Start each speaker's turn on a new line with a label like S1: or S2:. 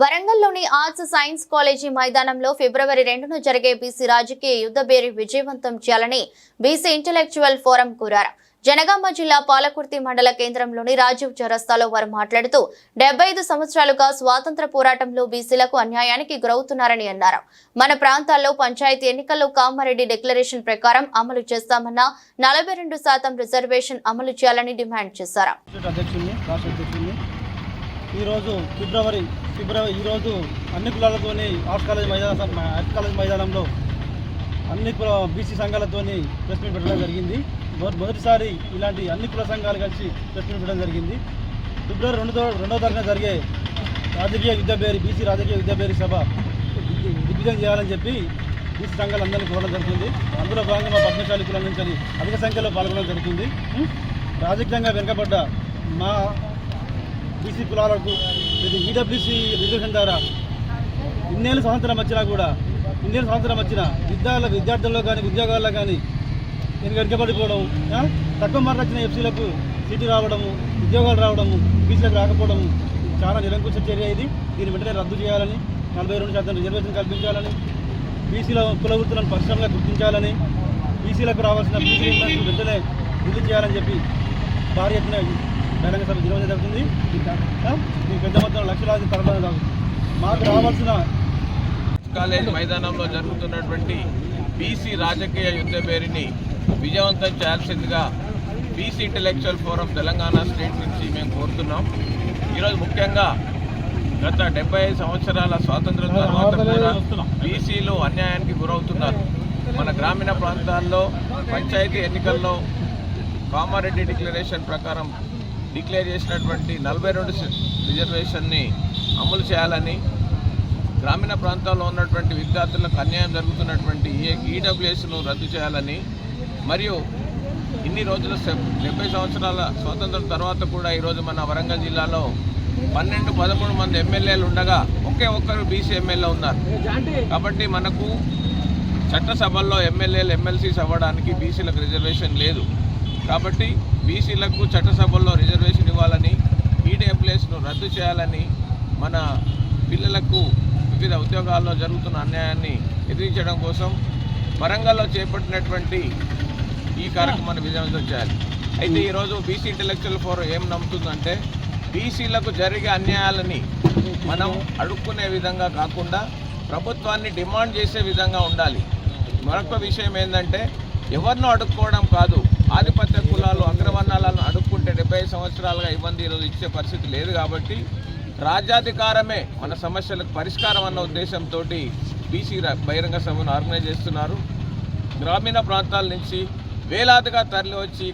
S1: వరంగల్లోని arts science college మైదానంలో ఫిబ్రవరి రెండున జరిగే బీసీ రాజకీయ యుద్ధ బేరి విజయవంతం చేయాలని బీసీ ఇంటలెక్చువల్ ఫోరం కోరారు. జనగామ జిల్లా పాలకుర్తి మండల కేంద్రంలోని రాజీవ్ చౌరస్తాలో వారు మాట్లాడుతూ డెబ్బై ఐదు సంవత్సరాలుగా స్వాతంత్ర పోరాటంలో బీసీలకు అన్యాయానికి గురవుతున్నారని అన్నారు. మన ప్రాంతాల్లో పంచాయతీ ఎన్నికల్లో కామారెడ్డి డిక్లరేషన్ ప్రకారం అమలు చేస్తామన్న నలభై రెండు శాతం రిజర్వేషన్ అమలు చేయాలని డిమాండ్ చేశారు.
S2: ఈరోజు ఫిబ్రవరి ఫిబ్రవరి ఈరోజు అన్ని కులాలతోని ఆర్ట్స్ కాలేజ్ మైదానం ఆర్ట్స్ కాలేజ్ మైదానంలో అన్ని కుల బీసీ సంఘాలతోని ప్రెస్ మీట్ పెట్టడం జరిగింది. మొ- మొదటిసారి ఇలాంటి అన్ని కుల సంఘాలు కలిసి ప్రెస్ మీట్ పెట్టడం జరిగింది. ఫిబ్రవరి రెండో రెండో తారీఖున జరిగే రాజకీయ విద్యాభేరి బీసీ రాజకీయ విద్యాభేరి సభ దిగ్విజయం చేయాలని చెప్పి బీసీ సంఘాలందరినీ కోరడం జరుగుతుంది. అందులో భాగంగా మా పద్మశాలి కులం నుంచి అధిక సంఖ్యలో పాల్గొనడం జరుగుతుంది. రాజకీయంగా వెనుకబడ్డ మా బీసీ కులాలకు ఇది ఈడబ్ల్యూసీ రిజర్వేషన్ ద్వారా ఇన్నేళ్ళు స్వాతంత్రం వచ్చినా కూడా ఇన్నేళ్ళు సంవత్సరం వచ్చిన విద్యార్థుల విద్యార్థుల్లో కానీ ఉద్యోగాల్లో కానీ నేను వెనుకబడిపోవడం తక్కువ మార్కులు వచ్చిన ఎఫ్సీలకు సీటు రావడము ఉద్యోగాలు రావడము బీసీలకు రాకపోవడము చాలా నిరంకుశ చర్య ఇది. దీన్ని వెంటనే రద్దు చేయాలని నలభై రెండు శాతం రిజర్వేషన్ కల్పించాలని బీసీల కుల వృత్తులను పరిశ్రమగా గుర్తించాలని బీసీలకు రావాల్సిన బీసీ వెంటనే విడుదల చేయాలని చెప్పి భారీ ఎత్తున బహిరంగ సభ జరుగుతుంది? ఈ పెద్ద మొత్తం లక్షలాది జరుగుతుంది మాకు రావాల్సిన
S3: కాలేజ్ మైదానంలో జరుగుతున్నటువంటి బీసీ రాజకీయ యుద్ధ పేరుని విజయవంతం చేయాల్సిందిగా BC intellectual forum Telangana state నుంచి మేము కోరుతున్నాం. ఈరోజు ముఖ్యంగా గత డెబ్బై ఐదు సంవత్సరాల స్వాతంత్రం తర్వాత కూడా బీసీలు అన్యాయానికి గురవుతున్నారు. మన గ్రామీణ ప్రాంతాల్లో పంచాయతీ ఎన్నికల్లో కామారెడ్డి డిక్లరేషన్ ప్రకారం డిక్లేర్ చేసినటువంటి నలభై రెండు రిజర్వేషన్ని అమలు చేయాలని గ్రామీణ ప్రాంతాల్లో ఉన్నటువంటి విద్యార్థులకు అన్యాయం జరుగుతున్నటువంటి ఏ ఈడబ్ల్యూఎస్ను రద్దు చేయాలని మరియు ఇన్ని రోజుల డెబ్బై సంవత్సరాల స్వాతంత్రం తర్వాత కూడా ఈరోజు మన వరంగల్ జిల్లాలో పన్నెండు పదమూడు మంది ఎమ్మెల్యేలు ఉండగా ఒకే ఒక్కరు బీసీ ఎమ్మెల్యే ఉన్నారు. కాబట్టి మనకు చట్టసభల్లో ఎమ్మెల్యేలు ఎమ్మెల్సీస్ అవ్వడానికి బీసీలకు రిజర్వేషన్ లేదు. కాబట్టి బీసీలకు చట్టసభల్లో రిజర్వేషన్ ఇవ్వాలని ఈడబ్ల్యూఎస్ను రద్దు చేయాలని మన పిల్లలకు వివిధ ఉద్యోగాల్లో జరుగుతున్న అన్యాయాన్ని ఎదిరించడం కోసం వరంగల్లో చేపట్టినటువంటి ఈ కార్యక్రమాన్ని విజయవంతం చేయాలి. అయితే ఈరోజు బీసీ ఇంటలెక్చువల్ ఫోరం ఏం నమ్ముతుందంటే బీసీలకు జరిగే అన్యాయాలని మనం అడుక్కునే విధంగా కాకుండా ప్రభుత్వాన్ని డిమాండ్ చేసే విధంగా ఉండాలి. మరొక విషయం ఏంటంటే ఎవరినో అడుక్కోవడం కాదు ఆధిపత్య కులాలు అగ్రవర్ణాలను అడుక్కుంటే డెబ్బై సంవత్సరాలుగా ఇబ్బంది ఈరోజు ఇచ్చే పరిస్థితి లేదు కాబట్టి రాజ్యాధికారమే మన సమస్యలకు పరిష్కారం అన్న ఉద్దేశంతో బీసీ బహిరంగ సభను ఆర్గనైజ్ చేస్తున్నారు. గ్రామీణ ప్రాంతాల నుంచి వేలాదిగా తరలి వచ్చి